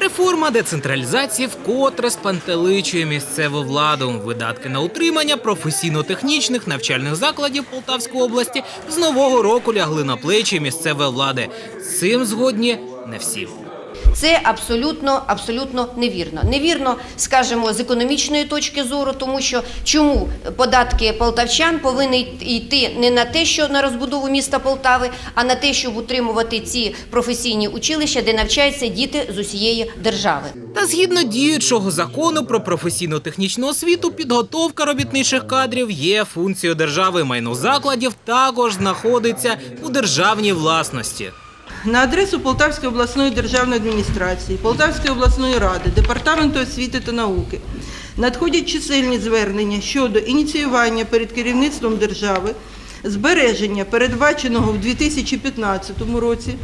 Реформа децентралізації вкотре спантеличує місцеву владу. Видатки на утримання професійно-технічних навчальних закладів Полтавської області з нового року лягли на плечі місцевої влади. З цим згодні не всі. Це абсолютно, абсолютно невірно. Невірно, скажімо, з економічної точки зору, тому що чому податки полтавчан повинні йти не на те, що на розбудову міста Полтави, а на те, щоб утримувати ці професійні училища, де навчаються діти з усієї держави. Та згідно діючого закону про професійно-технічну освіту, підготовка робітничих кадрів є функцією держави. Майно закладів також знаходиться у державній власності. На адресу Полтавської обласної державної адміністрації, Полтавської обласної ради, Департаменту освіти та науки надходять чисельні звернення щодо ініціювання перед керівництвом держави збереження передбаченого в 2015 році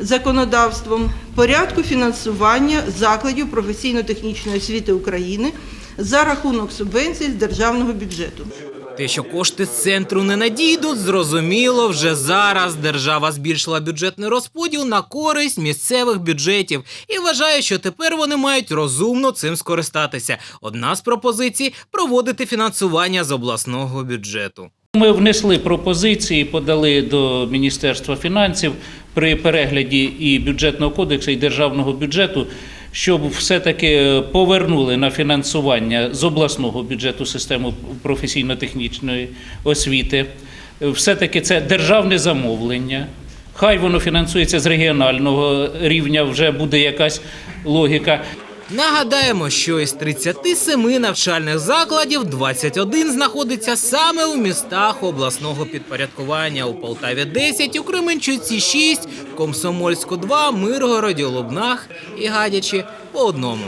законодавством порядку фінансування закладів професійно-технічної освіти України за рахунок субвенцій з державного бюджету. Те, що кошти з центру не надійдуть, зрозуміло вже зараз. Держава збільшила бюджетний розподіл на користь місцевих бюджетів і вважає, що тепер вони мають розумно цим скористатися. Одна з пропозицій проводити фінансування з обласного бюджету. Ми внесли пропозиції, подали до Міністерства фінансів при перегляді і бюджетного кодексу, і державного бюджету, щоб все-таки повернули на фінансування з обласного бюджету систему професійно-технічної освіти. Все-таки це державне замовлення. Хай воно фінансується з регіонального рівня, вже буде якась логіка. Нагадаємо, що із 37 навчальних закладів 21 знаходиться саме у містах обласного підпорядкування. У Полтаві 10, у Кременчуці 6, Комсомольську 2, Миргороді, Лубнах і Гадячі по одному.